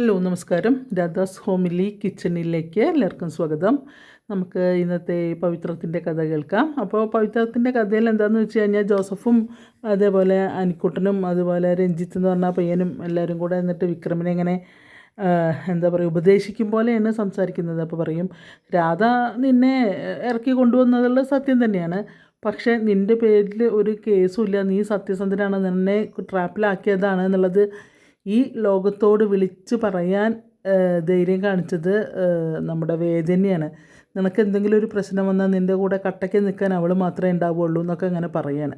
Hello നമസ്കാരം. Radhas homely കിച്ചണിലേക്ക് എല്ലാവർക്കും സ്വാഗതം. നമുക്ക് ഇന്നത്തെ പവിത്രത്തിന്റെ കഥ കേൾക്കാം. അപ്പോൾ പവിത്രത്തിന്റെ കഥയിൽ എന്താണെന്ന് വെച്ച് കഴിഞ്ഞാൽ ജോസഫും അതേപോലെ അനിക്കുട്ടനും അതുപോലെ രഞ്ജിത്ത് എന്ന് പറഞ്ഞ പയ്യനും എല്ലാവരും കൂടെ എന്നിട്ട് വിക്രമിനെ ഇങ്ങനെ എന്താ പറയുക ഉപദേശിക്കും പോലെയാണ് സംസാരിക്കുന്നത്. അപ്പോൾ പറയും രാധ നിന്നെ ഇറക്കി കൊണ്ടുവന്നതുള്ള സത്യം തന്നെയാണ്. പക്ഷേ നിന്റെ പേരിൽ ഒരു കേസും ഇല്ല. നീ സത്യസന്ധനാണ്. നിന്നെ ട്രാപ്പിലാക്കിയതാണ് എന്നുള്ളത് ഈ ലോകത്തോട് വിളിച്ചു പറയാൻ ധൈര്യം കാണിച്ചത് നമ്മുടെ വേദനയാണ്. നിനക്ക് എന്തെങ്കിലും ഒരു പ്രശ്നം വന്നാൽ നിന്റെ കൂടെ കട്ടയ്ക്ക് നിൽക്കാൻ അവൾ മാത്രമേ ഉണ്ടാവുള്ളൂ എന്നൊക്കെ അങ്ങനെ പറയാണ്.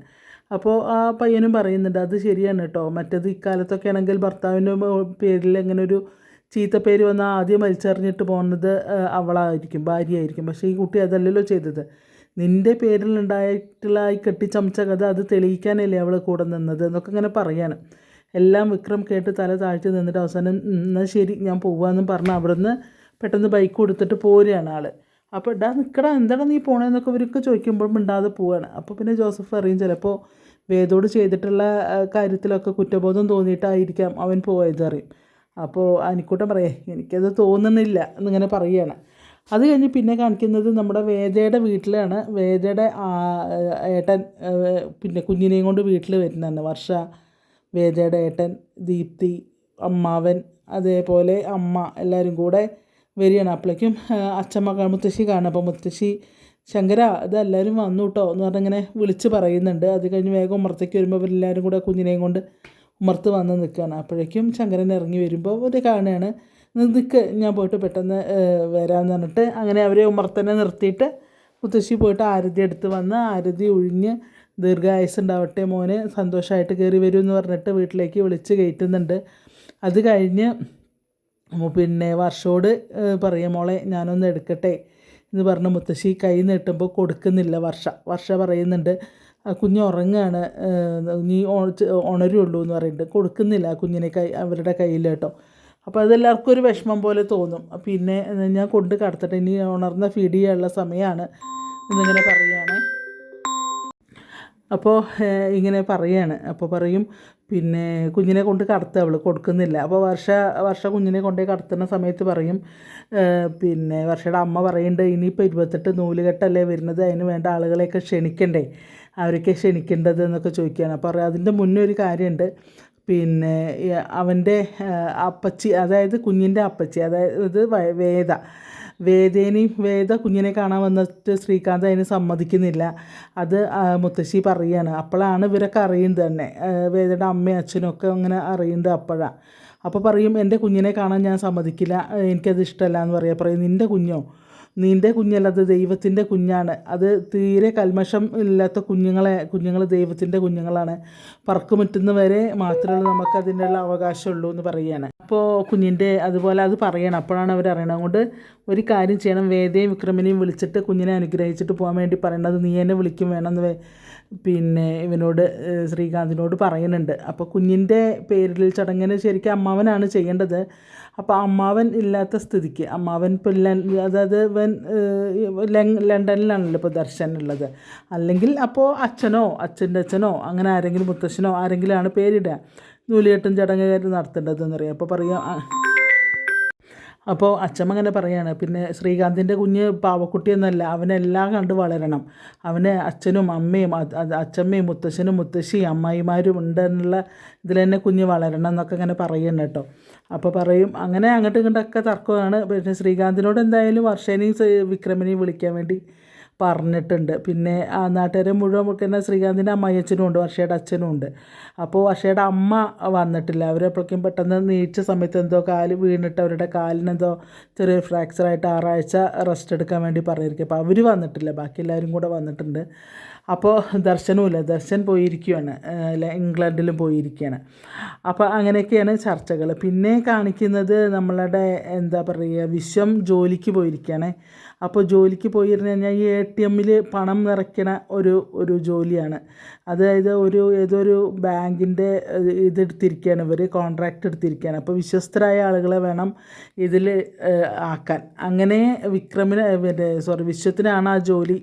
അപ്പോൾ ആ പയ്യനും പറയുന്നുണ്ട് അത് ശരിയാണ് കേട്ടോ മറ്റേത് ഇക്കാലത്തൊക്കെ ആണെങ്കിൽ ഭർത്താവിന്റെ പേരിൽ അങ്ങനെ ഒരു ചീത്ത പേര് വന്നാൽ ആദ്യം വലിച്ചെറിഞ്ഞിട്ട് പോകുന്നത് അവളായിരിക്കും ഭാര്യയായിരിക്കും. പക്ഷേ ഈ കുട്ടി അതല്ലല്ലോ ചെയ്തത്. നിന്റെ പേരിലുണ്ടായിട്ടുള്ള ഈ കെട്ടിച്ചമച്ച കഥ അത് തെളിയിക്കാനല്ലേ അവൾ കൂടെ നിന്നത്? എന്നൊക്കെ ഇങ്ങനെ പറയാണ്. എല്ലാം വിക്രം കേട്ട് തല താഴ്ത്തി നിന്നിട്ട് അവസാനം "ഉം, എന്നാൽ ശരി ഞാൻ പോവാമെന്നും പറഞ്ഞ് അവിടുന്ന് പെട്ടെന്ന് ബൈക്ക് കൊടുത്തിട്ട് പോരുകയാണ് ആൾ അപ്പോൾ ഇടാ നിൽക്കടാ എന്താണ് നീ പോണേന്നൊക്കെ ഇവർക്ക് ചോദിക്കുമ്പോൾ മിണ്ടാതെ പോവാണ്. അപ്പോൾ പിന്നെ ജോസഫ് അറിയും ചിലപ്പോൾ വേദോട് ചെയ്തിട്ടുള്ള കാര്യത്തിലൊക്കെ കുറ്റബോധം തോന്നിയിട്ടായിരിക്കാം അവൻ പോയതറിയും അപ്പോൾ അനിക്കൂട്ടം പറയേ എനിക്കത് തോന്നുന്നില്ല എന്നിങ്ങനെ പറയുകയാണ്. അത് കഴിഞ്ഞ് പിന്നെ കാണിക്കുന്നത് നമ്മുടെ വേദയുടെ വീട്ടിലാണ്. വേദയുടെ ഏട്ടൻ പിന്നെ കുഞ്ഞിനെയും കൊണ്ട് വീട്ടിൽ വരുന്നതാണ് വർഷ. വേദയുടെ ഏട്ടൻ ദീപ്തി അമ്മാവൻ അതേപോലെ അമ്മ എല്ലാവരും കൂടെ വരികയാണ്. അപ്പോഴേക്കും അച്ഛമ്മ മുത്തശ്ശി കാണും. അപ്പോൾ മുത്തശ്ശി ശങ്കര ഇതെല്ലാവരും വന്നു കേട്ടോ എന്ന് പറഞ്ഞിങ്ങനെ വിളിച്ച് പറയുന്നുണ്ട്. അത് കഴിഞ്ഞ് വേഗം ഉമർത്തേക്ക് വരുമ്പോൾ ഇവരെല്ലാവരും കൂടെ കുഞ്ഞിനെയും കൊണ്ട് ഉമ്മർത്ത് വന്ന് നിൽക്കുകയാണ് അപ്പോഴേക്കും ശങ്കരൻ ഇറങ്ങി വരുമ്പോൾ ഒരു കാണുകയാണ്. നിൽക്ക് ഞാൻ പോയിട്ട് പെട്ടെന്ന് വരാമെന്ന് പറഞ്ഞിട്ട് അങ്ങനെ അവരെ ഉമർത്തനെ നിർത്തിയിട്ട് മുത്തശ്ശി പോയിട്ട് ആരതി എടുത്ത് വന്ന് ആരതി ഒഴിഞ്ഞ് ദീർഘായുസ് ഉണ്ടാവട്ടെ മോന് സന്തോഷമായിട്ട് കയറി വരൂ എന്ന് പറഞ്ഞിട്ട് വീട്ടിലേക്ക് വിളിച്ച് കയറ്റുന്നുണ്ട്. അത് കഴിഞ്ഞ് പിന്നെ വർഷോട് പറയും മോളെ ഞാനൊന്ന് എടുക്കട്ടെ എന്ന് പറഞ്ഞ് മുത്തശ്ശി കൈ നീട്ടുമ്പോൾ കൊടുക്കുന്നില്ല വർഷ. വർഷ പറയുന്നുണ്ട് കുഞ്ഞ് ഉറങ്ങുകയാണ് നീ ഉണ- ഉണരുള്ളൂ എന്ന് പറയുന്നുണ്ട്. കൊടുക്കുന്നില്ല കുഞ്ഞിനെ കൈ അവരുടെ കയ്യിൽ കേട്ടോ. അപ്പോൾ അതെല്ലാവർക്കും ഒരു വിഷമം പോലെ തോന്നും. പിന്നെ ഞാൻ കൊണ്ട് കടത്തട്ടെ ഇനി ഉണർന്ന ഫീഡ് ചെയ്യാനുള്ള സമയമാണ് എന്നിങ്ങനെ പറയുകയാണ്. അപ്പോൾ ഇങ്ങനെ പറയാണ്. അപ്പോൾ പറയും പിന്നെ കുഞ്ഞിനെ കൊണ്ട് കടത്തുക അവൾ കൊടുക്കുന്നില്ല. അപ്പോൾ വർഷ വർഷ കുഞ്ഞിനെ കൊണ്ടുപോയി കടത്തുന്ന സമയത്ത് പറയും പിന്നെ വർഷയുടെ അമ്മ പറയുന്നുണ്ട് ഇനിയിപ്പോൾ ഇരുപത്തെട്ട് നൂലുകെട്ടല്ലേ വരുന്നത് അതിന് വേണ്ട ആളുകളെയൊക്കെ ക്ഷണിക്കണ്ടേ അവരൊക്കെ ക്ഷണിക്കേണ്ടത് എന്നൊക്കെ ചോദിക്കുകയാണ്. അപ്പോൾ അതിന്റെ മുന്നേ ഒരു കാര്യമുണ്ട് പിന്നെ അവന്റെ അപ്പച്ചി അതായത് കുഞ്ഞിന്റെ അപ്പച്ചി അതായത് വേദ വേദേനെയും വേദ കുഞ്ഞിനെ കാണാൻ വന്നിട്ട് ശ്രീകാന്ത് അതിന് സമ്മതിക്കുന്നില്ല. അത് മുത്തശ്ശി പറയുകയാണ് അപ്പോഴാണ് ഇവരൊക്കെ അറിയുന്നത് തന്നെ. വേദയുടെ അമ്മയും അച്ഛനും ഒക്കെ അങ്ങനെ അറിയുന്നത് അപ്പോഴാണ് അപ്പോൾ പറയും എന്റെ കുഞ്ഞിനെ കാണാൻ ഞാൻ സമ്മതിക്കില്ല. എനിക്കത് ഇഷ്ടമല്ല എന്ന് പറയാം. പറയും നിന്റെ കുഞ്ഞോ? നിന്റെ കുഞ്ഞല്ലത് ദൈവത്തിന്റെ കുഞ്ഞാണ്. അത് തീരെ കൽമഷം ഇല്ലാത്ത കുഞ്ഞുങ്ങളെ കുഞ്ഞുങ്ങൾ ദൈവത്തിന്റെ കുഞ്ഞുങ്ങളാണ്. പറക്കുമുറ്റുന്നവരെ മാത്രമേ നമുക്ക് അതിനുള്ള അവകാശമുള്ളൂ എന്ന് പറയുകയാണ്. അപ്പോൾ കുഞ്ഞിന്റെ അതുപോലെ അത് പറയണം. അപ്പോഴാണ് അവർ അറിയണം അതുകൊണ്ട് ഒരു കാര്യം ചെയ്യണം. വേദയും വിക്രമിനെയും വിളിച്ചിട്ട് കുഞ്ഞിനെ അനുഗ്രഹിച്ചിട്ട് പോകാൻ വേണ്ടി പറയണത് നീ എന്നെ വിളിക്കും വേണമെന്ന് പിന്നെ ഇവനോട് ശ്രീകാന്തിനോട് പറയുന്നുണ്ട്. അപ്പോൾ കുഞ്ഞിന്റെ പേരിൽ ചടങ്ങിന് ശരിക്കും അമ്മാവനാണ് ചെയ്യേണ്ടത്. അപ്പോൾ അമ്മാവൻ ഇല്ലാത്ത സ്ഥിതിക്ക് അമ്മാവൻ ഇപ്പോൾ അതായത് ഇവൻ ലണ്ടനിലാണല്ലോ ഇപ്പോൾ ദർശൻ ഉള്ളത്. അല്ലെങ്കിൽ അപ്പോൾ അച്ഛനോ അച്ഛന്റെ അച്ഛനോ അങ്ങനെ ആരെങ്കിലും മുത്തശ്ശനോ ആരെങ്കിലും ആണ് പേരിടുക നൂലികെട്ടും ചടങ്ങുകാർ നടത്തേണ്ടതെന്ന് പറയാം അപ്പോൾ പറയാം അപ്പോൾ അച്ഛമ്മ അങ്ങനെ പറയാണ് പിന്നെ ശ്രീകാന്തിന്റെ കുഞ്ഞ് പാവക്കുട്ടിയൊന്നുമല്ല അവനെല്ലാം കണ്ട് വളരണം. അവന് അച്ഛനും അമ്മയും അച്ഛമ്മയും മുത്തശ്ശനും മുത്തശ്ശിയും അമ്മായിമാരും ഉണ്ടെന്നുള്ള ഇതിൽ തന്നെ കുഞ്ഞ് വളരണം എന്നൊക്കെ അങ്ങനെ പറയണം കേട്ടോ. അപ്പോൾ പറയും അങ്ങനെ അങ്ങോട്ടും ഇങ്ങോട്ടൊക്കെ തർക്കമാണ്. പിന്നെ ശ്രീകാന്തിനോട് എന്തായാലും വർഷേനെയും വിക്രമിനെയും വിളിക്കാൻ വേണ്ടി പറഞ്ഞിട്ടുണ്ട്. പിന്നെ ആ നാട്ടുകാരെ മുഴുവൻ വിളിക്കുന്ന ശ്രീകാന്തിന്റെ അമ്മായിയച്ഛനും ഉണ്ട് വർഷയുടെ അച്ഛനും ഉണ്ട്. അപ്പോൾ വർഷയുടെ അമ്മ വന്നിട്ടില്ല. അവരെപ്പോഴേക്കും പെട്ടെന്ന് നീച്ച സമയത്ത് എന്തോ കാൽ വീണിട്ട് അവരുടെ കാലിനെന്തോ ചെറിയൊരു ഫ്രാക്ചറായിട്ട് ആറാഴ്ച റെസ്റ്റ് എടുക്കാൻ വേണ്ടി പറഞ്ഞിരിക്കും. അപ്പോൾ അവർ വന്നിട്ടില്ല. ബാക്കി എല്ലാവരും കൂടെ വന്നിട്ടുണ്ട്. അപ്പോൾ ദർശനവുമില്ല. ദർശൻ പോയിരിക്കുകയാണ് അല്ല ഇംഗ്ലണ്ടിലും പോയിരിക്കുകയാണ് അപ്പോൾ അങ്ങനെയൊക്കെയാണ് ചർച്ചകൾ പിന്നെ കാണിക്കുന്നത് നമ്മളുടെ എന്താ പറയുക വിശ്വം ജോലിക്ക് പോയിരിക്കുകയാണ് അപ്പോൾ ജോലിക്ക് പോയിരുന്നു കഴിഞ്ഞാൽ ഈ എ ടി എമ്മിൽ പണം നിറയ്ക്കണ ഒരു ഒരു ജോലിയാണ്. അതായത് ഒരു ഏതൊരു ബാങ്കിന്റെ ഇതെടുത്തിരിക്കുകയാണ് ഇവർ കോൺട്രാക്റ്റ് എടുത്തിരിക്കുകയാണ്. അപ്പോൾ വിശ്വസ്തരായ ആളുകളെ വേണം ഇതിൽ ആക്കാൻ. അങ്ങനെ വിക്രമിന് പിന്നെ സോറി വിശ്വത്തിനാണ് ആ ജോലി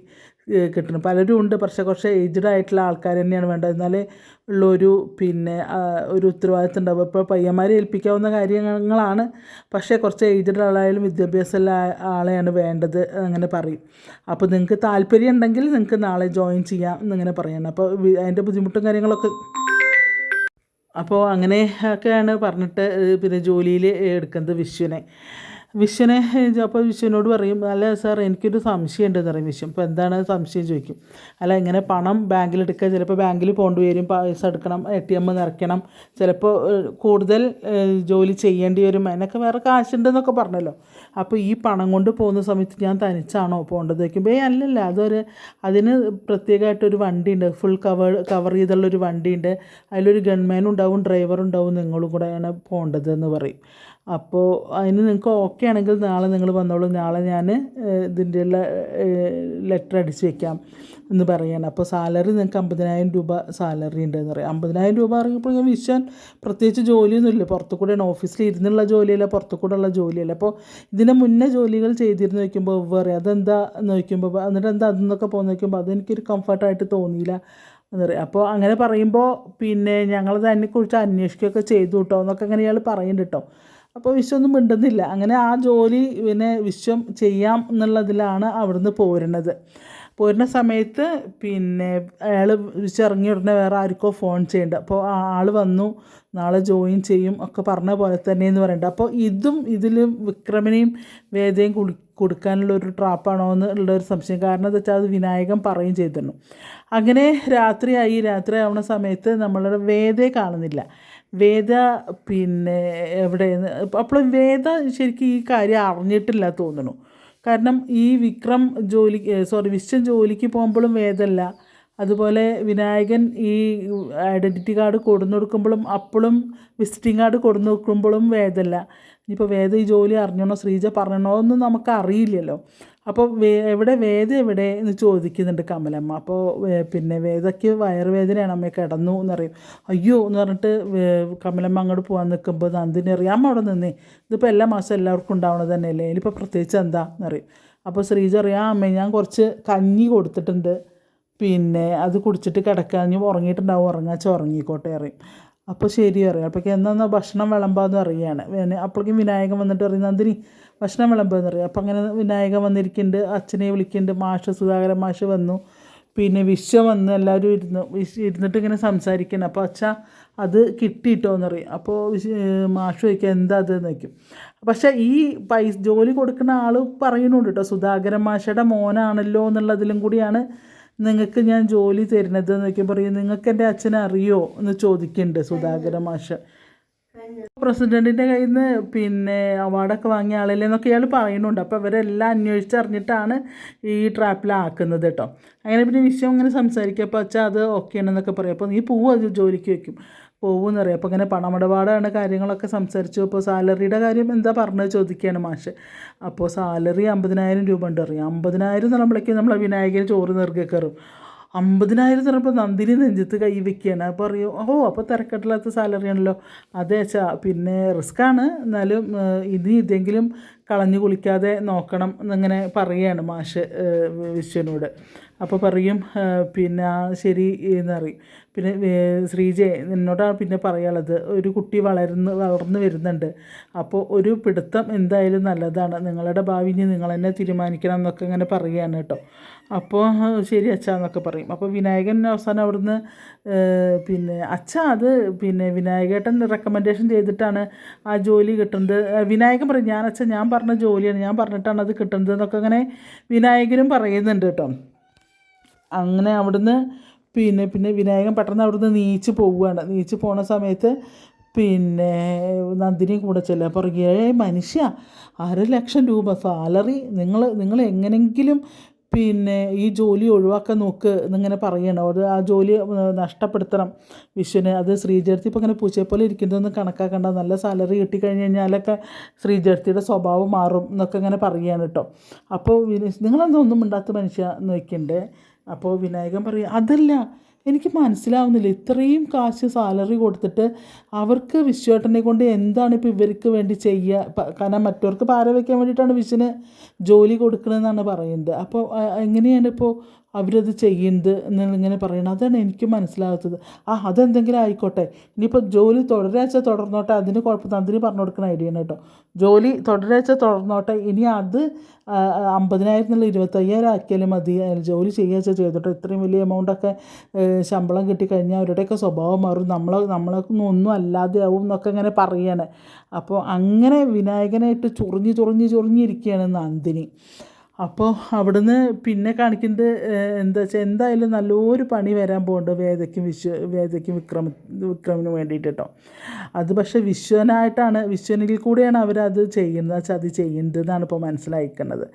കിട്ടണം. പലരും ഉണ്ട്. പക്ഷേ കുറച്ച് ഏജ്ഡ് ആയിട്ടുള്ള ആൾക്കാർ തന്നെയാണ് വേണ്ടത്. എന്നാലേ ഉള്ളൊരു പിന്നെ ഒരു ഉത്തരവാദിത്തം ഉണ്ടാവും ഇപ്പോൾ പയ്യന്മാരെ ഏൽപ്പിക്കാവുന്ന കാര്യങ്ങളാണ്. പക്ഷേ കുറച്ച് ഏജ്ഡ് ആളായാലും വിദ്യാഭ്യാസമുള്ള ആളെയാണ് വേണ്ടത് അങ്ങനെ പറയും. അപ്പോൾ നിങ്ങൾക്ക് താല്പര്യം ഉണ്ടെങ്കിൽ നിങ്ങൾക്ക് നാളെ ജോയിൻ ചെയ്യാം എന്നിങ്ങനെ പറയണം. അപ്പോൾ അതിന്റെ ബുദ്ധിമുട്ടും കാര്യങ്ങളൊക്കെ അപ്പോൾ അങ്ങനെ ഒക്കെയാണ് പറഞ്ഞിട്ട് പിന്നെ ജോലിയിൽ എടുക്കുന്നത് വിശ്വനെ. വിശ്വനെ അപ്പോൾ വിശ്വനോട് പറയും അല്ല സാർ എനിക്കൊരു സംശയം ഉണ്ടെന്ന് പറയും വിശ്വം അപ്പോൾ എന്താണ് സംശയം ചോദിക്കും. അല്ല ഇങ്ങനെ പണം ബാങ്കിൽ എടുക്കുക ചിലപ്പോൾ ബാങ്കിൽ പോകേണ്ടി വരും പൈസ എടുക്കണം എ ടി എം നിറയ്ക്കണം ചിലപ്പോൾ കൂടുതൽ ജോലി ചെയ്യേണ്ടി വരും അതിനൊക്കെ വേറെ കാശുണ്ടെന്നൊക്കെ പറഞ്ഞല്ലോ. അപ്പോൾ ഈ പണം കൊണ്ട് പോകുന്ന സമയത്ത് ഞാൻ തനിച്ചാണോ പോകേണ്ടത്? വയ്ക്കുമ്പോൾ ഏ അല്ലല്ല അതൊരു അതിന് പ്രത്യേകമായിട്ടൊരു വണ്ടിയുണ്ട് ഫുൾ കവർ കവർ ചെയ്തുള്ളൊരു വണ്ടിയുണ്ട്. അതിലൊരു ഗൺമാൻ ഉണ്ടാവും ഡ്രൈവർ ഉണ്ടാവും നിങ്ങളും കൂടെയാണ് പോകേണ്ടത് എന്ന് പറയും. അപ്പോൾ അതിന് നിങ്ങൾക്ക് ഓക്കെ ആണെങ്കിൽ നാളെ നിങ്ങൾ വന്നോളൂ. നാളെ ഞാൻ ഇതിന്റെ ലെറ്റർ അടിച്ച് വെക്കാം എന്ന് പറയാണ്. അപ്പോൾ സാലറി നിങ്ങൾക്ക് അമ്പതിനായിരം രൂപ സാലറി ഉണ്ടെന്ന് പറയാം. അമ്പതിനായിരം രൂപ പറയുമ്പോൾ ഞാൻ വിശ്വാൻ പ്രത്യേകിച്ച് ജോലിയൊന്നുമില്ല. പുറത്തു കൂടെയാണ് ഓഫീസിൽ ഇരുന്നുള്ള ജോലിയല്ല പുറത്തു കൂടെ ഉള്ള ജോലിയല്ല. അപ്പോൾ ഇതിന് മുന്നേ ജോലികൾ ചെയ്തിരുന്നു നോക്കുമ്പോൾ വേറെ അതെന്താ? നോക്കുമ്പോൾ എന്നിട്ട് എന്താ അതെന്നൊക്കെ പോകുന്ന നോക്കുമ്പോൾ അതെനിക്കൊരു കംഫർട്ടായിട്ട് തോന്നിയില്ല. എന്ന് പറയും. അപ്പോൾ അങ്ങനെ പറയുമ്പോൾ പിന്നെ ഞങ്ങളത് അതിനെക്കുറിച്ച് അന്വേഷിക്കുകയൊക്കെ ചെയ്തു കേട്ടോ. എന്നൊക്കെ അങ്ങനെ ഇയാൾ പറയുന്നുണ്ട് കേട്ടോ. അപ്പോൾ വിശ്വമൊന്നും മിണ്ടുന്നില്ല. അങ്ങനെ ആ ജോലി പിന്നെ വിശ്വം ചെയ്യാം എന്നുള്ളതിലാണ് അവിടുന്ന് പോരുന്നത്. പോരുന്ന സമയത്ത് പിന്നെ അയാൾ വിശ്വം ഇറങ്ങി ഉടനെ വേറെ ആർക്കോ ഫോൺ ചെയ്യേണ്ട. അപ്പോൾ ആ ആൾ വന്നു. നാളെ ജോയിൻ ചെയ്യും ഒക്കെ പറഞ്ഞ പോലെ തന്നെ എന്ന് പറയുന്നുണ്ട് അപ്പോൾ ഇതും ഇതിലും വിക്രമിനെയും വേദയും കുളി കൊടുക്കാനുള്ള ഒരു ട്രാപ്പാണോ എന്ന് ഉള്ള ഒരു സംശയം. കാരണം എന്താ വെച്ചാൽ അത് വിനായകൻ പറയും ചെയ്തിരുന്നു. അങ്ങനെ രാത്രിയായി. രാത്രി ആവുന്ന സമയത്ത് നമ്മളുടെ വേദയെ കാണുന്നില്ല. വേദ പിന്നെ എവിടെയെന്ന്? അപ്പോൾ വേദ ശരിക്കും ഈ കാര്യം അറിഞ്ഞിട്ടില്ല തോന്നുന്നു. കാരണം ഈ വിക്രം ജോലി സോറി വിശ്വൻ ജോലിക്ക് പോകുമ്പോഴും വേദമല്ല അതുപോലെ വിനായകൻ ഈ ഐഡന്റിറ്റി കാർഡ് കൊടുന്നു കൊടുക്കുമ്പോഴും അപ്പോഴും വിസിറ്റിംഗ് കാർഡ് കൊടുന്നു കൊടുക്കുമ്പോഴും വേദമല്ല ഇനിയിപ്പോൾ വേദ ഈ ജോലി അറിഞ്ഞണോ ശ്രീജ പറഞ്ഞണോ ഒന്നും നമുക്ക് അറിയില്ലല്ലോ അപ്പോൾ വേ എവിടെ വേദ എവിടെ എന്ന് ചോദിക്കുന്നുണ്ട് കമലമ്മ. അപ്പോൾ പിന്നെ വേദയ്ക്ക് വയറുവേദനയാണ് അമ്മയെ കിടന്നു എന്നറിയും. അയ്യോ എന്ന് പറഞ്ഞിട്ട് കമലമ്മ അങ്ങോട്ട് പോകാൻ നിൽക്കുമ്പോൾ നന്ദിനി അറിയാം അമ്മ അവിടെ നിന്നേ ഇതിപ്പോൾ എല്ലാ മാസം എല്ലാവർക്കും ഉണ്ടാവണത് തന്നെയല്ലേ ഇനിയിപ്പോൾ പ്രത്യേകിച്ച് എന്താ? എന്നറിയും. അപ്പോൾ ശ്രീജ അറിയാം അമ്മ ഞാൻ കുറച്ച് കഞ്ഞി കൊടുത്തിട്ടുണ്ട് പിന്നെ അത് കുടിച്ചിട്ട് കിടക്കാൻ ഉറങ്ങിയിട്ടുണ്ടാവും ഉറങ്ങാച്ച ഉറങ്ങിക്കോട്ടെ അറിയും അപ്പോൾ ശരി അറിയാം. അപ്പോഴേക്കും എന്നാ ഭക്ഷണം വിളമ്പാന്ന് അറിയാണ്. അപ്പോഴേക്കും വിനായകൻ വന്നിട്ട് പറയും നന്ദിനി ഭക്ഷണം വിളമ്പാന്ന് അറിയാം അപ്പോൾ അങ്ങനെ വിനായകൻ വന്നിരിക്കുന്നുണ്ട് അച്ഛനെ വിളിക്കുന്നുണ്ട് മാഷ് സുധാകരൻ മാഷ് വന്നു. പിന്നെ വിശ്വ വന്ന് എല്ലാവരും ഇരുന്നു. ഇരുന്നിട്ട് ഇങ്ങനെ സംസാരിക്കണം അപ്പോൾ അച്ഛ അത് കിട്ടിയിട്ടോ എന്നറിയും അപ്പോൾ മാഷ് ചോദിക്കുക എന്താ അത്? എന്ന് വയ്ക്കും പക്ഷേ ഈ പൈസ ജോലി കൊടുക്കുന്ന ആൾ പറയുന്നുണ്ട് കേട്ടോ സുധാകരൻ മാഷയുടെ മോനാണല്ലോ എന്നുള്ളതിലും കൂടിയാണ് നിങ്ങൾക്ക് ഞാൻ ജോലി തരുന്നത് എന്നൊക്കെ പറയും നിങ്ങൾക്ക് എന്റെ അച്ഛനെ അറിയോ? എന്ന് ചോദിക്കുന്നുണ്ട് സുധാകര മാഷ്. പ്രസിഡന്റിന്റെ കയ്യിൽ നിന്ന് പിന്നെ അവാർഡൊക്കെ വാങ്ങിയ ആളല്ലേ എന്നൊക്കെ ഇയാൾ പറയുന്നുണ്ട്. അപ്പോൾ അവരെല്ലാം അന്വേഷിച്ചറിഞ്ഞിട്ടാണ് ഈ ട്രാപ്പിലാക്കുന്നത് കേട്ടോ. അങ്ങനെ പിന്നെ വിഷയം ഇങ്ങനെ സംസാരിക്കുക അപ്പോൾ അച്ഛാ അത് ഓക്കെ ആണെന്നൊക്കെ പറയും. അപ്പോൾ നീ പോവും അത് ജോലിക്ക് വെക്കും. പോകുമെന്ന് അറിയാം അപ്പോൾ ഇങ്ങനെ പണമിടപാടാണ് കാര്യങ്ങളൊക്കെ സംസാരിച്ചു. അപ്പോൾ സാലറിയുടെ കാര്യം എന്താ പറഞ്ഞത് ചോദിക്കുകയാണ് മാഷ്. അപ്പോൾ സാലറി അമ്പതിനായിരം രൂപ ഉണ്ട് അറിയാം. അമ്പതിനായിരം നമ്മളേക്ക് നമ്മളെ വിനായകന് ചോറ് നിറകെ കയറും. അമ്പതിനായിരം പറയുമ്പോൾ നന്ദിനി നെഞ്ചത്ത് കൈ വെക്കുകയാണ്. അപ്പോൾ അറിയും ഓ അപ്പോൾ തിരക്കട്ടില്ലാത്ത സാലറി ആണല്ലോ അതെ അച്ഛാ. പിന്നെ റിസ്ക്കാണ്. എന്നാലും ഇനി ഇതെങ്കിലും കളഞ്ഞു കുളിക്കാതെ നോക്കണം എന്നിങ്ങനെ പറയുകയാണ് മാഷ് വിശ്വനോട്. അപ്പോൾ പറയും പിന്നെ ശരി എന്നറിയും പിന്നെ ഏഹ്, ശ്രീജയെ എന്നോടാണ് പിന്നെ പറയാനുള്ളത് ഒരു കുട്ടി വളർന്ന് വളർന്നു വരുന്നുണ്ട്. അപ്പോൾ ഒരു പിടുത്തം എന്തായാലും നല്ലതാണ്. നിങ്ങളുടെ ഭാവി ഇനി നിങ്ങൾ തന്നെ തീരുമാനിക്കണം എന്നൊക്കെ ഇങ്ങനെ പറയുകയാണ് കേട്ടോ. അപ്പോൾ ശരി അച്ഛാ എന്നൊക്കെ പറയും. അപ്പോൾ വിനായകൻ അവസാനം അവിടുന്ന് പിന്നെ അച്ഛ അത് പിന്നെ വിനായകേട്ടൻ റെക്കമെൻഡേഷൻ ചെയ്തിട്ടാണ് ആ ജോലി കിട്ടുന്നത്. വിനായകൻ പറയും ഞാൻ അച്ഛൻ ഞാൻ പറഞ്ഞ ജോലിയാണ് ഞാൻ പറഞ്ഞിട്ടാണ് അത് കിട്ടുന്നത് എന്നൊക്കെ അങ്ങനെ വിനായകനും പറയുന്നുണ്ട് കേട്ടോ. അങ്ങനെ അവിടുന്ന് പിന്നെ പിന്നെ വിനായകൻ പെട്ടെന്ന് അവിടുന്ന് നീച്ച് പോവുകയാണ്. നീച്ച് പോണ സമയത്ത് പിന്നെ നന്ദിനി കൂടെ ചെല്ലുക അപ്പോൾ മനുഷ്യ അര ലക്ഷം രൂപ സാലറി? നിങ്ങൾ നിങ്ങൾ എങ്ങനെങ്കിലും പിന്നെ ഈ ജോലി ഒഴിവാക്കാൻ നോക്ക് എന്നിങ്ങനെ പറയണം. ഒരു ആ ജോലി നഷ്ടപ്പെടുത്തണം വിശ്വന്. അത് ശ്രീജേർത്തി ഇപ്പോൾ ഇങ്ങനെ പൂച്ചയെ പോലെ ഇരിക്കുന്നതൊന്നും കണക്കാക്കണ്ട. നല്ല സാലറി കിട്ടിക്കഴിഞ്ഞ് കഴിഞ്ഞാലൊക്കെ ശ്രീജേർത്തിയുടെ സ്വഭാവം മാറും എന്നൊക്കെ ഇങ്ങനെ പറയുകയാണ് കേട്ടോ. അപ്പോൾ നിങ്ങളെന്തോ നിങ്ങളെന്താ ഒന്നും മിണ്ടാത്ത മനുഷ്യ എന്ന് വയ്ക്കണ്ടേ അപ്പോൾ വിനായകൻ പറയും അതല്ല എനിക്ക് മനസ്സിലാവുന്നില്ല. ഇത്രയും കാശ് സാലറി കൊടുത്തിട്ട് അവർക്ക് വിശ്വേട്ടനെ കൊണ്ട് എന്താണ് ഇപ്പോൾ ഇവർക്ക് വേണ്ടി ചെയ്യുക കാരണം മറ്റവർക്ക് പാര വയ്ക്കാൻ വേണ്ടിയിട്ടാണ് വിശ്വന് ജോലി കൊടുക്കണമെന്നാണ് പറയുന്നത്. അപ്പോൾ എങ്ങനെയാണ് ഇപ്പോൾ അവരത് ചെയ്യുന്നത് എന്നിങ്ങനെ പറയണം അതാണ് എനിക്ക് മനസ്സിലാകാത്തത്. ആ അതെന്തെങ്കിലും ആയിക്കോട്ടെ. ഇനിയിപ്പോൾ ജോലി തുടരാഴ്ച തുടർന്നോട്ടെ. അതിന് കുഴപ്പം തന്ത്രി പറഞ്ഞു കൊടുക്കുന്ന ഐഡിയ ആണ് കേട്ടോ. ജോലി തുടരാഴ്ച തുടർന്നോട്ടെ. ഇനി അത് അമ്പതിനായിരം എന്നുള്ള ഇരുപത്തയ്യായിരം ആക്കിയാലും മതി. ജോലി ചെയ്യാച്ച ചെയ്തോട്ടെ. ഇത്രയും വലിയ എമൗണ്ടൊക്കെ ശമ്പളം കിട്ടിക്കഴിഞ്ഞാൽ അവരുടെയൊക്കെ സ്വഭാവം മാറും. നമ്മളെ നമ്മളൊന്നും ഒന്നും അല്ലാതെ ആവും എന്നൊക്കെ ഇങ്ങനെ പറയാണ്. അപ്പോൾ അങ്ങനെ വിനായകനായിട്ട് ചൊറിഞ്ഞ് ചൊറിഞ്ഞ് ചൊറിഞ്ഞിരിക്കുകയാണ് നന്ദിനി. അപ്പോൾ അവിടുന്ന് പിന്നെ കാണിക്കുന്നത് എന്താ വെച്ചാൽ എന്തായാലും നല്ലൊരു പണി വരാൻ പോകുന്നുണ്ട് വേദയ്ക്കും വിശ്വ വേദയ്ക്കും വിക്രമ വിക്രമിന് വേണ്ടിയിട്ട് കേട്ടോ അത് പക്ഷേ വിശ്വനായിട്ടാണ് വിശ്വനിൽ കൂടെയാണ് അവരത് ചെയ്യുന്നത് അത് ചെയ്യുന്നത് എന്നാണ് ഇപ്പോൾ മനസ്സിലാക്കുന്നത്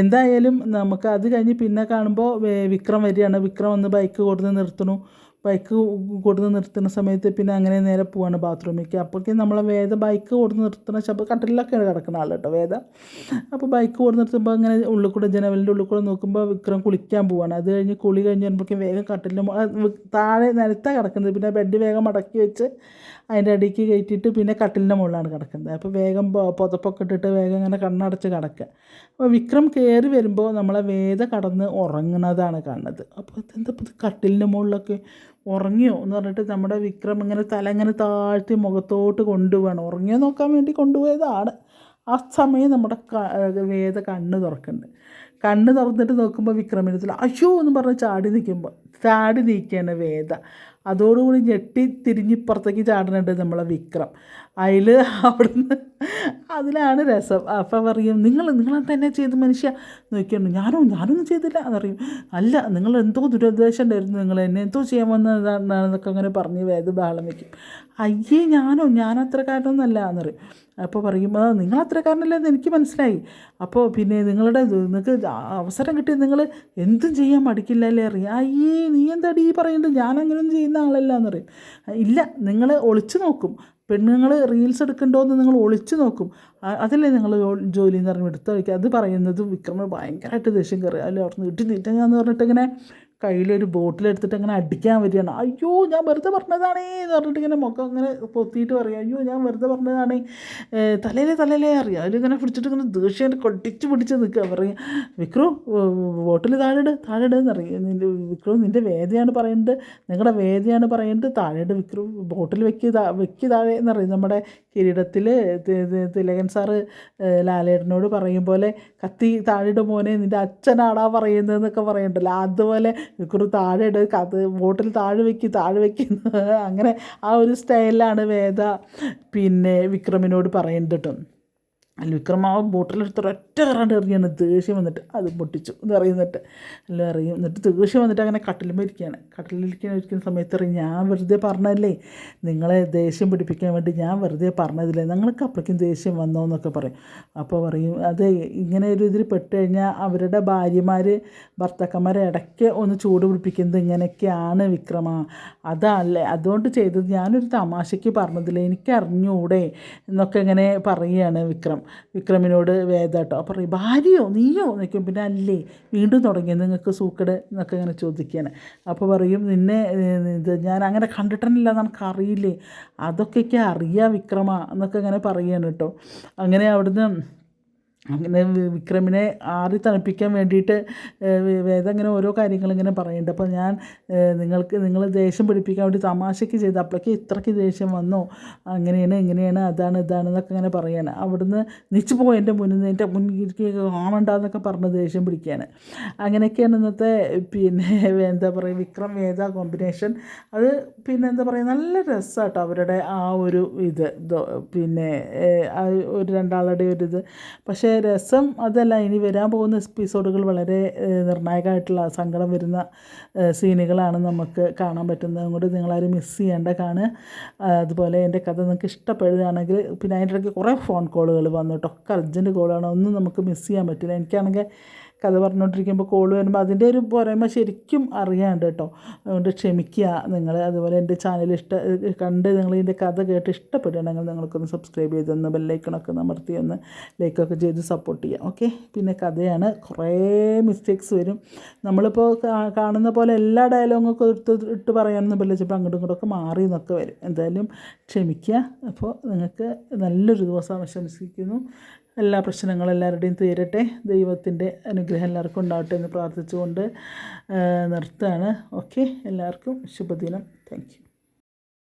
എന്തായാലും നമുക്ക് അത് കഴിഞ്ഞ് പിന്നെ കാണുമ്പോൾ വിക്രം വരികയാണ്. വിക്രം ഒന്ന് ബൈക്ക് കൊടുത്ത് നിർത്തണു ബൈക്ക് കൊടുത്ത് നിർത്തുന്ന സമയത്ത് പിന്നെ അങ്ങനെ നേരെ പോവാണ് ബാത്റൂമിലേക്ക്. അപ്പോഴേക്കും നമ്മളെ വേദ ബൈക്ക് കൊടുത്ത് നിർത്തുന്ന ശബ്ദം കട്ടിലൊക്കെയാണ് കിടക്കുന്ന ആൾ കേട്ടോ വേദ. അപ്പോൾ ബൈക്ക് കൊടുത്ത് നിർത്തുമ്പോൾ അങ്ങനെ ഉള്ളിൽ കൂടെ ജനവലിന്റെ ഉള്ളിൽ കൂടെ നോക്കുമ്പോൾ വിക്രം കുളിക്കാൻ പോവാണ്. അത് കഴിഞ്ഞ് കുളി കഴിഞ്ഞ് വരുമ്പോഴേക്കും വേഗം വി- താഴെ നിലത്താണ് കിടക്കുന്നത്. പിന്നെ ബെഡ് വേഗം മടക്കി വെച്ച് അതിന്റെ അടിക്ക് കയറ്റിയിട്ട് പിന്നെ കട്ടിലിന്റെ മുകളിലാണ് കിടക്കുന്നത്. അപ്പോൾ വേഗം പുതപ്പൊക്കെ ഇട്ടിട്ട് വേഗം ഇങ്ങനെ കണ്ണടച്ച് കിടക്കുക. അപ്പോൾ വിക്രം കയറി വരുമ്പോൾ നമ്മളെ വേദ കടന്ന് ഉറങ്ങുന്നതാണ് കാണുന്നത്. അപ്പോൾ എന്താ കട്ടിലിന്റെ മുകളിലൊക്കെ ഉറങ്ങിയോ എന്ന് പറഞ്ഞിട്ട് നമ്മുടെ വിക്രം ഇങ്ങനെ തല ഇങ്ങനെ താഴ്ത്തി മുഖത്തോട്ട് കൊണ്ടുപോവാണ്. ഉറങ്ങിയോ നോക്കാൻ വേണ്ടി കൊണ്ടുപോയതാണ്. ആ സമയം നമ്മുടെ വേദ കണ്ണ് തുറക്കുന്നുണ്ട്. കണ്ണ് തുറന്നിട്ട് നോക്കുമ്പോൾ വിക്രമിനത്തിൽ അയ്യോ എന്ന് പറഞ്ഞ് ചാടി നിൽക്കുമ്പോൾ ചാടി നീക്കുകയാണ് വേദ. അതോടുകൂടി ഞെട്ടി തിരിഞ്ഞിപ്പുറത്തേക്ക് ചാടുന്നുണ്ട് നമ്മളെ വിക്രം. അതിൽ അവിടുന്ന് അതിലാണ് രസം. അപ്പം പറയും നിങ്ങൾ നിങ്ങൾ തന്നെ ചെയ്ത് മനുഷ്യ? നോക്കിയുണ്ട് ഞാനോ ഞാനൊന്നും ചെയ്തില്ല. എന്നറിയും അല്ല നിങ്ങൾ എന്തോ ദുരുദ്ദേശം ഉണ്ടായിരുന്നു നിങ്ങൾ എന്നെ എന്തോ ചെയ്യാൻ വന്നതാണെന്നൊക്കെ അങ്ങനെ പറഞ്ഞ് വേദ ബഹളം വയ്ക്കും അയ്യേ ഞാനോ? ഞാൻ അത്രക്കാരനൊന്നല്ല എന്നറിയും. അപ്പോൾ പറയും നിങ്ങൾ അത്രക്കാരനല്ലെന്ന് എനിക്ക് മനസ്സിലായി. അപ്പോൾ പിന്നെ നിങ്ങളുടെ നിങ്ങൾക്ക് അവസരം കിട്ടി നിങ്ങൾ എന്തും ചെയ്യാൻ മടിക്കില്ല അല്ലേ അറിയാം. അയ്യേ നീ എന്താടി ഈ പറയുന്നത്? ഞാൻ അങ്ങനെയൊന്നും ചെയ്യുന്ന ആളല്ല. എന്നറിയും. ഇല്ല നിങ്ങൾ ഒളിച്ചു നോക്കും. പെണ്ണുങ്ങൾ റീൽസ് എടുക്കണ്ടോയെന്ന് നിങ്ങൾ ഒളിച്ചു നോക്കും. അതല്ലേ നിങ്ങൾ ജോലി എന്ന് പറഞ്ഞ് എടുത്ത് വയ്ക്കുക അത് പറയുന്നത് വിക്രമ ഭയങ്കരമായിട്ട് ദേഷ്യം കയറി അല്ലെ അവിടെ നിന്ന് ഇട്ട് നീറ്റാന്ന് പറഞ്ഞിട്ട് ഇങ്ങനെ കയ്യിലൊരു ബോട്ടിലെടുത്തിട്ട് അങ്ങനെ അടിക്കാൻ വരികയാണ്. അയ്യോ ഞാൻ വെറുതെ പറഞ്ഞതാണേ എന്ന് പറഞ്ഞിട്ട് ഇങ്ങനെ മുഖം അങ്ങനെ പൊത്തിയിട്ട് പറയും. അയ്യോ ഞാൻ വെറുതെ പറഞ്ഞതാണേ തലയിലെ തലയിലെ അറിയാം. അതിലിങ്ങനെ പിടിച്ചിട്ട് ഇങ്ങനെ ദേഷ്യം കൊട്ടിച്ച് പിടിച്ച് നിൽക്കുക. പറയും വിക്രു ബോട്ടിൽ താഴെട് എന്ന് പറയും. നിന്റെ വിക്രു നിന്റെ വേദയാണ് പറയുന്നത് നിങ്ങളുടെ വേദയാണ് പറയുന്നത് താഴെട് വിക്രു ബോട്ടിൽ വെക്കി താ താഴെ താഴെ പറയും. നമ്മുടെ കിരീടത്തിൽ തിലകൻ സാറ് ലാലേട്ടനോട് പറയും പോലെ കത്തി താഴെയിട് മോനെ നിന്റെ അച്ഛനാടാ പറയുന്നതെന്നൊക്കെ പറയുന്നുണ്ടല്ലോ അതുപോലെ വിക്രു താഴെ ഇട് കത്ത് ബോട്ടിൽ താഴെ വെക്കി താഴെ വെക്കുന്ന അങ്ങനെ ആ ഒരു സ്റ്റൈലിലാണ് വേദ പിന്നെ വിക്രമിനോട് പറയുന്നത് കേട്ടോ അല്ല വിക്രമാവ് ബോട്ടിലെടുത്ത് ഒരൊറ്റ കറാണ്ട് എറിയാണ് ദേഷ്യം വന്നിട്ട് അത് പൊട്ടിച്ചു. എന്ന് പറയുന്നിട്ട് എല്ലാം അറിയും. എന്നിട്ട് ദേഷ്യം വന്നിട്ട് അങ്ങനെ കട്ടിലുമ്പോൾ ഇരിക്കുകയാണ്. കട്ടിലിരിക്കാൻ ഇരിക്കുന്ന സമയത്ത് അറിയും ഞാൻ വെറുതെ പറഞ്ഞതല്ലേ? നിങ്ങളെ ദേഷ്യം പിടിപ്പിക്കാൻ വേണ്ടി ഞാൻ വെറുതെ പറഞ്ഞതില്ലേ? നിങ്ങൾക്ക് അപ്പോഴേക്കും ദേഷ്യം വന്നോ എന്നൊക്കെ പറയും. അപ്പോൾ പറയും അത് ഇങ്ങനെ ഒരു ഇതിൽ പെട്ട് കഴിഞ്ഞാൽ അവരുടെ ഭാര്യമാർ ഭർത്താക്കന്മാരെ ഇടയ്ക്ക് ഒന്ന് ചൂട് പിടിപ്പിക്കുന്നത് ഇങ്ങനെയൊക്കെയാണ് വിക്രമ. അതല്ലേ? അതുകൊണ്ട് ചെയ്തത് ഞാനൊരു തമാശയ്ക്ക് പറഞ്ഞതില്ലേ? എനിക്കറിഞ്ഞൂടെ എന്നൊക്കെ ഇങ്ങനെ പറയുകയാണ് വിക്രം. വിക്രമിനോട് വേദാട്ടോ. അപ്പോൾ പറയും ഭാര്യയോ നീയോ? നിൽക്കും പിന്നെ അല്ലേ വീണ്ടും തുടങ്ങി നിങ്ങൾക്ക് സൂക്കട്? എന്നൊക്കെ ഇങ്ങനെ ചോദിക്കുകയാണ് അപ്പോൾ പറയും നിന്നെ ഇത് ഞാൻ അങ്ങനെ കണ്ടിട്ടില്ല നമുക്ക് അറിയില്ലേ? അതൊക്കെയൊക്കെ അറിയാം വിക്രമ എന്നൊക്കെ ഇങ്ങനെ പറയുകയാണ് കേട്ടോ. അങ്ങനെ അവിടുന്ന് അങ്ങനെ വിക്രമിനെ ആറി തണുപ്പിക്കാൻ വേണ്ടിയിട്ട് വേദം ഇങ്ങനെ ഓരോ കാര്യങ്ങൾ ഇങ്ങനെ പറയുന്നുണ്ട്. അപ്പോൾ ഞാൻ നിങ്ങൾക്ക് നിങ്ങൾ ദേഷ്യം പിടിപ്പിക്കാൻ വേണ്ടി തമാശയ്ക്ക് ചെയ്ത് അപ്പോഴേക്ക് ഇത്രയ്ക്ക് ദേഷ്യം വന്നോ? അങ്ങനെയാണ് ഇങ്ങനെയാണ് അതാണ് ഇതാണ് എന്നൊക്കെ ഇങ്ങനെ പറയാണ്. അവിടുന്ന് നിച്ചു പോയി എന്റെ മുന്നിൽ നിന്ന് എന്റെ മുന്നിൽ കാണണ്ടെന്നൊക്കെ പറഞ്ഞ് ദേഷ്യം പിടിക്കുകയാണ് അങ്ങനെയൊക്കെയാണ് ഇന്നത്തെ പിന്നെ എന്താ പറയുക വിക്രം വേദ കോമ്പിനേഷൻ. അത് പിന്നെ എന്താ പറയുക നല്ല രസമാട്ടോ അവരുടെ ആ ഒരു ഇത്. പിന്നെ ഒരു രണ്ടാളുടെ ഒരു ഇത്. പക്ഷേ രസം അതല്ല ഇനി വരാൻ പോകുന്ന എപ്പിസോഡുകൾ വളരെ നിർണായകമായിട്ടുള്ള സങ്കടം വരുന്ന സീനുകളാണ് നമുക്ക് കാണാൻ പറ്റുന്നത്. അതുകൊണ്ട് നിങ്ങളാരും മിസ് ചെയ്യേണ്ട കാണുക. അതുപോലെ എന്റെ കഥ നിങ്ങൾക്ക് ഇഷ്ടപ്പെടുകയാണെങ്കിൽ പിന്നെ അതിന്റെ ഇടയ്ക്ക് കുറേ ഫോൺ കോളുകൾ വന്നു കേട്ടോ. ഒക്കെ അർജന്റ് കോളാണ് ഒന്നും നമുക്ക് മിസ് ചെയ്യാൻ പറ്റില്ല. എനിക്കാണെങ്കിൽ കഥ പറഞ്ഞുകൊണ്ടിരിക്കുമ്പോൾ കോൾ വരുമ്പോൾ അതിന്റെ ഒരു പോരായ്മ ശരിക്കും അറിയാണ്ട് കേട്ടോ. അതുകൊണ്ട് ക്ഷമിക്കുക. നിങ്ങൾ അതുപോലെ എന്റെ ചാനൽ ഇഷ്ട കണ്ട് നിങ്ങൾ ഇതിന്റെ കഥ കേട്ട് ഇഷ്ടപ്പെടുകയാണെങ്കിൽ നിങ്ങൾക്കൊന്ന് സബ്സ്ക്രൈബ് ചെയ്തൊന്ന് ബെല്ലൈക്കണൊക്കെ അമർത്തി ഒന്ന് ലൈക്കൊക്കെ ചെയ്ത് സപ്പോർട്ട് ചെയ്യാം. ഓക്കെ പിന്നെ കഥയാണ്. കുറേ മിസ്റ്റേക്സ് വരും. നമ്മളിപ്പോൾ കാണുന്ന പോലെ എല്ലാ ഡയലോഗൊക്കെ എടുത്ത് ഇട്ട് പറയാനൊന്നും പറ്റില്ല. ചിലപ്പോൾ അങ്ങോട്ടും ഇങ്ങോട്ടൊക്കെ മാറി എന്നൊക്കെ വരും. എന്തായാലും ക്ഷമിക്കുക. അപ്പോൾ നിങ്ങൾക്ക് നല്ലൊരു ദിവസം ആശംസിക്കുന്നു. എല്ലാ പ്രശ്നങ്ങളും എല്ലാവരുടെയും തീരട്ടെ. ദൈവത്തിന്റെ അനുഗ്രഹം എല്ലാവർക്കും ഉണ്ടാവട്ടെ എന്ന് പ്രാർത്ഥിച്ചുകൊണ്ട് നിർത്തുകയാണ്. ഓക്കെ. എല്ലാവർക്കും ശുഭദിനം. താങ്ക്